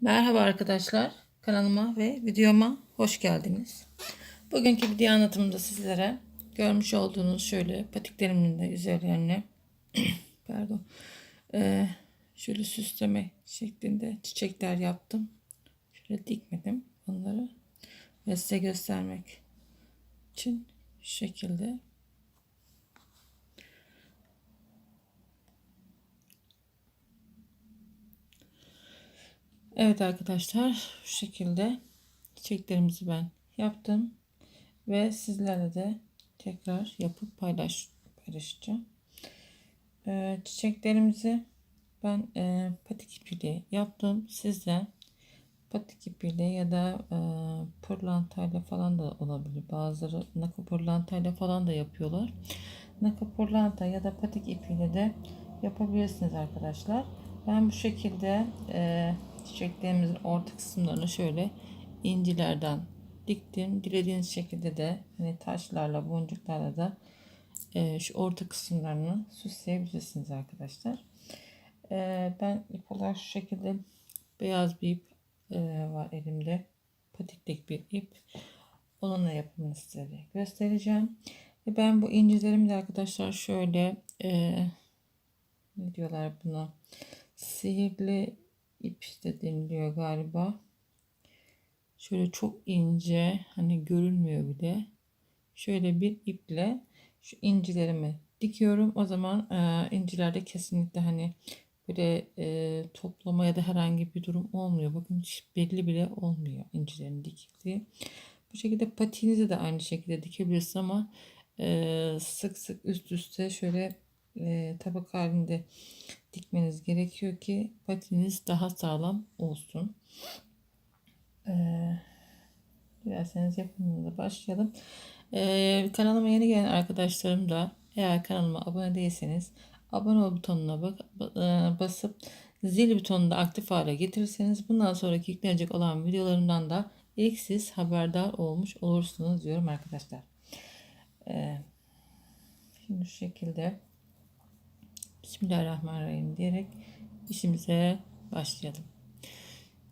Merhaba arkadaşlar. Kanalıma ve videoma hoş geldiniz. Bugünkü video anlatımında sizlere görmüş olduğunuz şöyle patiklerimin de üzerlerine pardon eee, şöyle süsleme şeklinde çiçekler yaptım. Şöyle dikmedim onları ve size göstermek için şu şekilde Evet arkadaşlar şu şekilde çiçeklerimizi ben yaptım ve sizlerle de tekrar yapıp paylaş paylaşacağım. Ee, çiçeklerimizi ben e, patik ipiyle yaptım. Siz de patik ipiyle ya da e, pırlantayla falan da olabilir. Bazıları nako pırlantayla falan da yapıyorlar. Nako pırlanta ya da patik ipiyle de yapabilirsiniz arkadaşlar. Ben bu şekilde e, çiçeklerimizin orta kısımlarını şöyle incilerden diktim. Dilediğiniz şekilde de hani taşlarla boncuklarla da e, şu orta kısımlarını süsleyebilirsiniz arkadaşlar. E, ben ip olarak şu şekilde beyaz bir ip e, var elimde. Patiklik bir ip. Onunla yapımını size göstereceğim. Ve ben bu incilerimi de arkadaşlar şöyle e, ne diyorlar buna sihirli ip de deniliyor galiba. Şöyle çok ince hani görünmüyor bile. Şöyle bir iple şu incilerimi dikiyorum. O zaman e, incilerde kesinlikle hani böyle e, toplama ya da herhangi bir durum olmuyor. Bakın hiç belli bile olmuyor incilerin dikikliği. Bu şekilde patiğinizi de aynı şekilde dikebilirsiniz ama e, sık sık üst üste şöyle e, tabak halinde dikmeniz gerekiyor ki patiniz daha sağlam olsun. Ee, dilerseniz yapımına başlayalım. Ee, kanalıma yeni gelen arkadaşlarım da eğer kanalıma abone değilseniz abone ol butonuna bak, basıp zil butonunu da aktif hale getirirseniz bundan sonraki yüklenecek olan videolarımdan da ilk siz haberdar olmuş olursunuz diyorum arkadaşlar. Ee, şimdi şu şekilde Bismillahirrahmanirrahim diyerek işimize başlayalım.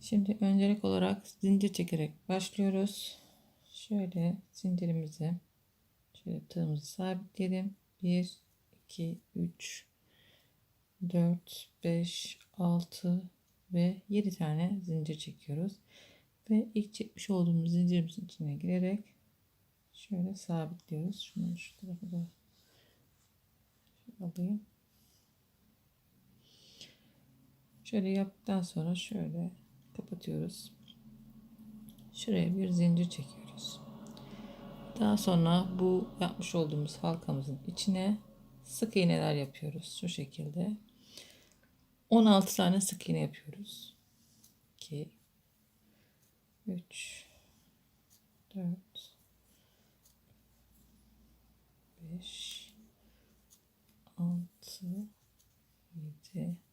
Şimdi öncelik olarak zincir çekerek başlıyoruz. Şöyle zincirimizi şöyle tığımızı sabitleyelim. 1 2 3 4 5 6 ve 7 tane zincir çekiyoruz. Ve ilk çekmiş olduğumuz zincirimizin içine girerek şöyle sabitliyoruz. Şunu şu tarafa da alayım. Şöyle yaptıktan sonra şöyle kapatıyoruz. Şuraya bir zincir çekiyoruz. Daha sonra bu yapmış olduğumuz halkamızın içine sık iğneler yapıyoruz. Şu şekilde. 16 tane sık iğne yapıyoruz. 2 3 4 5 6 7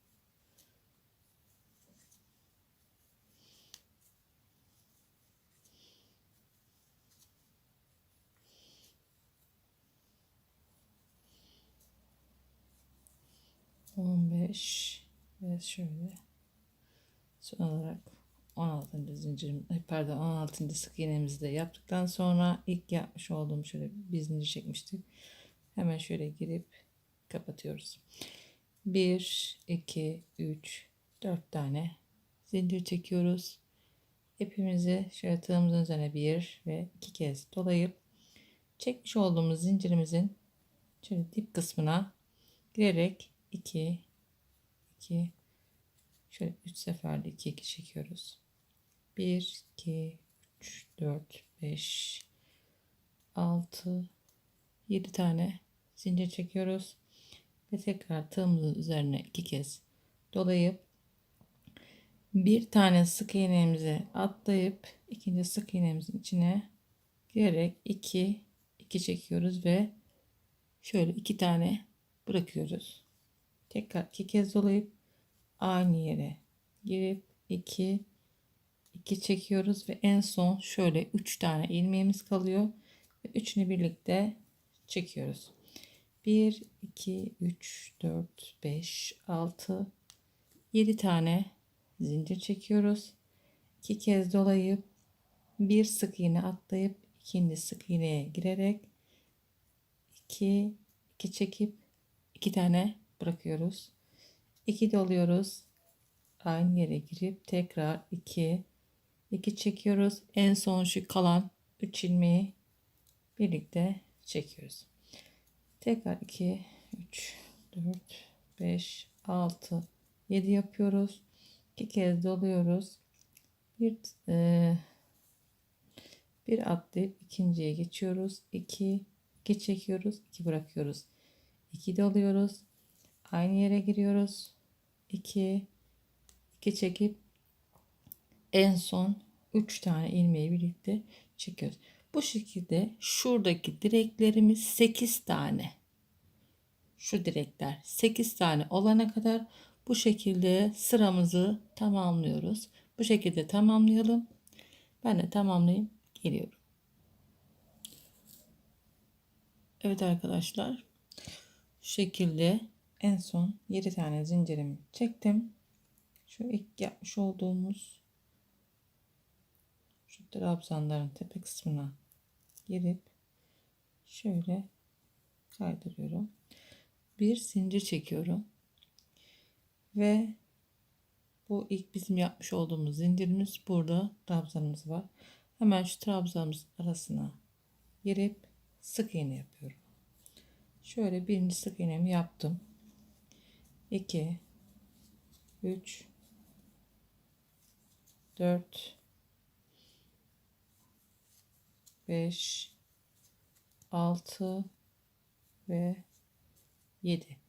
15 ve şöyle son olarak 16. zincirim pardon 16. sık iğnemizi de yaptıktan sonra ilk yapmış olduğum şöyle bir zincir çekmiştik. Hemen şöyle girip kapatıyoruz. 1 2 3 4 tane zincir çekiyoruz. İpimizi şöyle tığımızın üzerine bir ve iki kez dolayıp çekmiş olduğumuz zincirimizin şöyle dip kısmına girerek 2 2 şöyle 3 seferde 2 2 çekiyoruz. 1 2 3 4 5 6 7 tane zincir çekiyoruz ve tekrar tığımızın üzerine iki kez dolayıp bir tane sık iğnemizi atlayıp ikinci sık iğnemizin içine girerek 2 2 çekiyoruz ve şöyle iki tane bırakıyoruz tekrar iki kez dolayıp aynı yere girip 2 2 çekiyoruz ve en son şöyle 3 tane ilmeğimiz kalıyor ve üçünü birlikte çekiyoruz. 1 2 3 4 5 6 7 tane zincir çekiyoruz iki kez dolayıp bir sık iğne atlayıp ikinci sık iğneye girerek iki iki çekip iki tane bırakıyoruz. 2 doluyoruz. Aynı yere girip tekrar 2 2 çekiyoruz. En son şu kalan 3 ilmeği birlikte çekiyoruz. Tekrar 2 3 4 5 6 7 yapıyoruz. 2 kez doluyoruz. Bir e, bir atlayıp ikinciye geçiyoruz. 2 2 çekiyoruz. 2 bırakıyoruz. 2 doluyoruz. Aynı yere giriyoruz. 2 2 çekip en son 3 tane ilmeği birlikte çekiyoruz. Bu şekilde şuradaki direklerimiz 8 tane. Şu direkler 8 tane olana kadar bu şekilde sıramızı tamamlıyoruz. Bu şekilde tamamlayalım. Ben de tamamlayayım. Geliyorum. Evet arkadaşlar. Şu şekilde en son 7 tane zincirimi çektim. Şu ilk yapmış olduğumuz şu trabzanların tepe kısmına girip şöyle kaydırıyorum. Bir zincir çekiyorum. Ve bu ilk bizim yapmış olduğumuz zincirimiz burada trabzanımız var. Hemen şu trabzanımız arasına girip sık iğne yapıyorum. Şöyle birinci sık iğnemi yaptım. 2 3 4 5 6 ve 7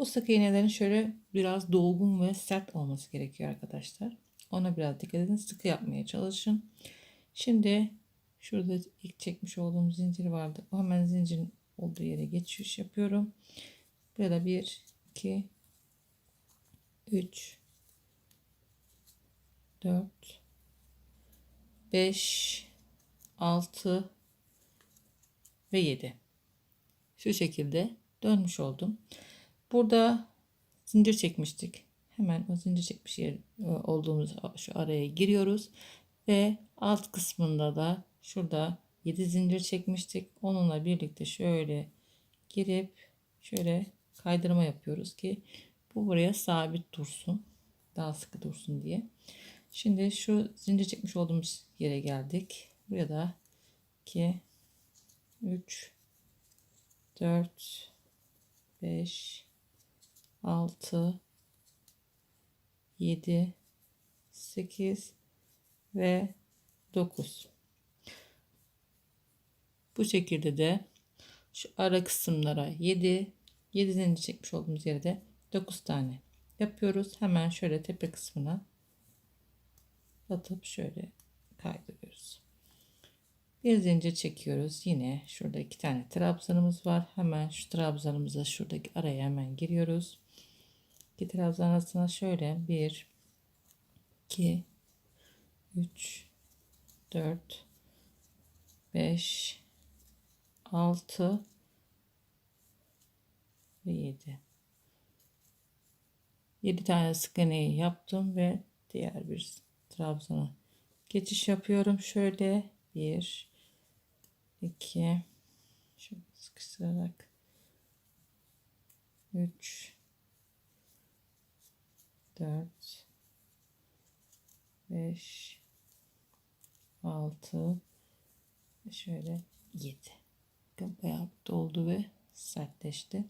bu sık iğnelerin şöyle biraz dolgun ve sert olması gerekiyor arkadaşlar. Ona biraz dikkat edin sıkı yapmaya çalışın. Şimdi şurada ilk çekmiş olduğum zincir vardı. O hemen zincirin olduğu yere geçiş yapıyorum. Burada 1 2 3 4 5 6 ve 7 şu şekilde dönmüş oldum. Burada zincir çekmiştik. Hemen o zincir çekmiş yer e, olduğumuz şu araya giriyoruz. Ve alt kısmında da şurada 7 zincir çekmiştik. Onunla birlikte şöyle girip şöyle kaydırma yapıyoruz ki bu buraya sabit dursun. Daha sıkı dursun diye. Şimdi şu zincir çekmiş olduğumuz yere geldik. Buraya da 2 3 4 5 6 7 8 ve 9 bu şekilde de şu ara kısımlara 7 7 zincir çekmiş olduğumuz yere de 9 tane yapıyoruz. Hemen şöyle tepe kısmına batıp şöyle kaydırıyoruz. Bir zincir çekiyoruz. Yine şurada iki tane trabzanımız var. Hemen şu trabzanımıza şuradaki araya hemen giriyoruz. İki trabzan arasına şöyle 1 2 3 4 5 6 ve 7 7 tane sık yaptım ve diğer bir trabzana geçiş yapıyorum. Şöyle 1 2 şöyle sıkıştırarak 3 4 5 6 şöyle 7 bayağı doldu ve sertleşti.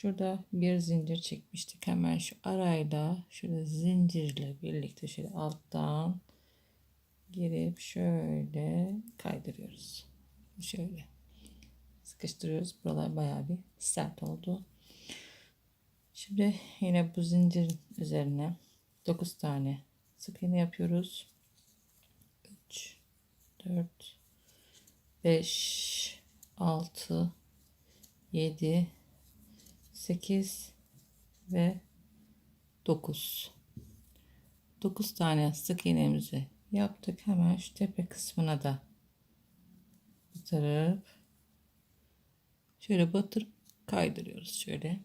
Şurada bir zincir çekmiştik. Hemen şu arayla şurada zincirle birlikte şöyle alttan girip şöyle kaydırıyoruz. Şöyle sıkıştırıyoruz. Buralar bayağı bir sert oldu. Şimdi yine bu zincir üzerine 9 tane sık iğne yapıyoruz. 3 4 5 6 7 8 ve 9 9 tane sık iğnemizi yaptık. Hemen şu tepe kısmına da batırıp şöyle batırıp kaydırıyoruz şöyle.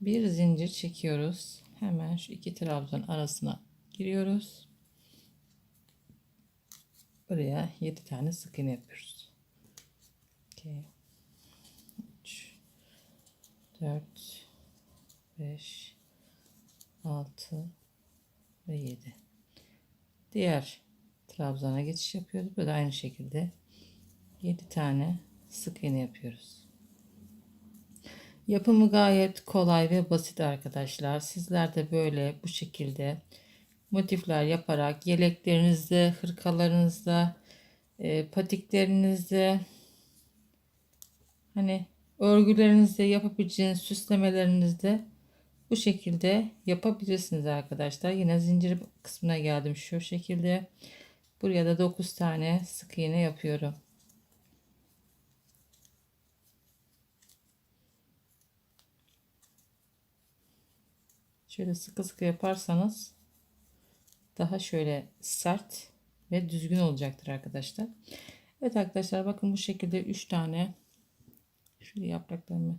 Bir zincir çekiyoruz. Hemen şu iki trabzan arasına giriyoruz. Buraya 7 tane sık iğne yapıyoruz. 2 3 4 5 6 ve 7 diğer trabzana geçiş yapıyoruz böyle aynı şekilde 7 tane sık iğne yapıyoruz. Yapımı gayet kolay ve basit arkadaşlar. Sizler de böyle bu şekilde motifler yaparak yeleklerinizde hırkalarınızda e, patiklerinizde hani örgülerinizde yapabileceğiniz süslemelerinizde bu şekilde yapabilirsiniz arkadaşlar. Yine zincir kısmına geldim şu şekilde. Buraya da 9 tane sık iğne yapıyorum. Şöyle sıkı sıkı yaparsanız daha şöyle sert ve düzgün olacaktır arkadaşlar. Evet arkadaşlar bakın bu şekilde 3 tane şöyle yapraklarımı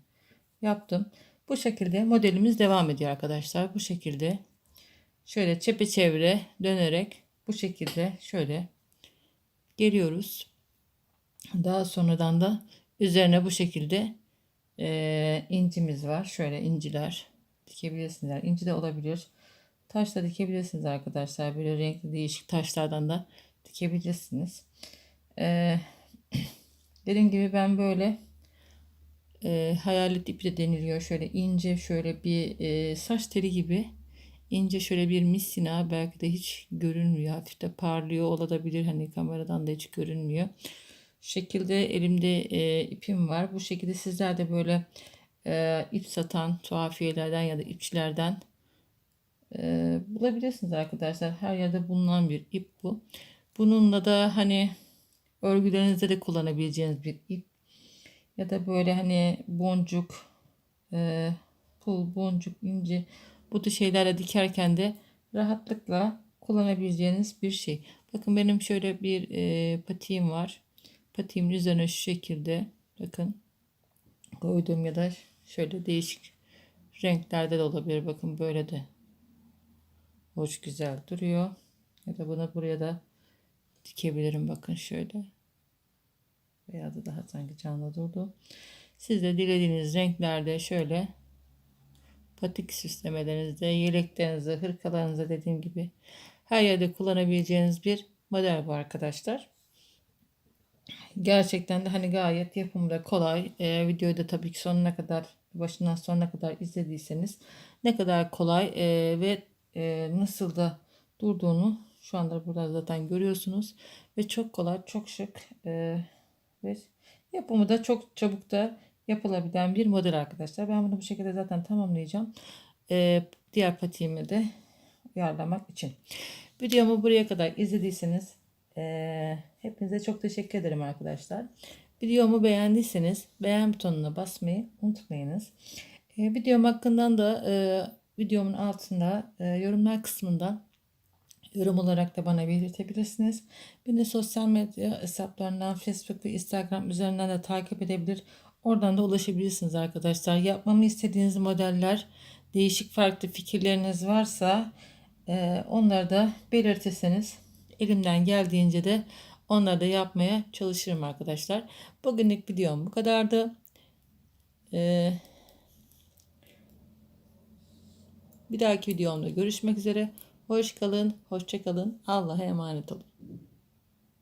yaptım. Bu şekilde modelimiz devam ediyor arkadaşlar. Bu şekilde şöyle çepeçevre dönerek bu şekilde şöyle geliyoruz. Daha sonradan da üzerine bu şekilde e, incimiz var. Şöyle inciler dikebilirsiniz. İnci de olabilir. Taş da dikebilirsiniz arkadaşlar. Böyle renkli değişik taşlardan da dikebilirsiniz. Ee, dediğim gibi ben böyle e, hayalet ipi de deniliyor. Şöyle ince şöyle bir e, saç teli gibi ince şöyle bir misina belki de hiç görünmüyor. Hafif de parlıyor olabilir. Hani kameradan da hiç görünmüyor. Şekilde elimde e, ipim var. Bu şekilde sizler de böyle e, ip satan tuhafiyelerden ya da ipçilerden e, bulabilirsiniz arkadaşlar. Her yerde bulunan bir ip bu. Bununla da hani örgülerinizde de kullanabileceğiniz bir ip. Ya da böyle hani boncuk, e, pul, boncuk, inci bu tür şeylerle dikerken de rahatlıkla kullanabileceğiniz bir şey. Bakın benim şöyle bir e, patiğim var. Patiğimin üzerine şu şekilde bakın koyduğum ya da şöyle değişik renklerde de olabilir. Bakın böyle de hoş güzel duruyor. Ya da bunu buraya da dikebilirim. Bakın şöyle. Beyazı daha sanki canlı durdu. Siz de dilediğiniz renklerde şöyle patik süslemelerinizde, yeleklerinizde, hırkalarınızda dediğim gibi her yerde kullanabileceğiniz bir model bu arkadaşlar. Gerçekten de hani gayet yapımda kolay. Ee, videoyu da tabii ki sonuna kadar başından sonuna kadar izlediyseniz ne kadar kolay e, ve e, nasıl da durduğunu şu anda burada zaten görüyorsunuz. Ve çok kolay, çok şık e, yapımı da çok çabuk da yapılabilen bir model arkadaşlar. Ben bunu bu şekilde zaten tamamlayacağım. E, diğer patiğimi de uyarlamak için. Videomu buraya kadar izlediyseniz e, hepinize çok teşekkür ederim arkadaşlar. Videomu beğendiyseniz beğen butonuna basmayı unutmayınız. E, videom hakkından da e, videomun altında e, yorumlar kısmından yorum olarak da bana belirtebilirsiniz. Beni sosyal medya hesaplarından Facebook ve Instagram üzerinden de takip edebilir. Oradan da ulaşabilirsiniz arkadaşlar. Yapmamı istediğiniz modeller, değişik farklı fikirleriniz varsa e, onları da belirtirseniz elimden geldiğince de onları da yapmaya çalışırım arkadaşlar. Bugünlük videom bu kadardı. Ee, bir dahaki videomda görüşmek üzere. Hoş kalın, hoşça kalın. Allah'a emanet olun.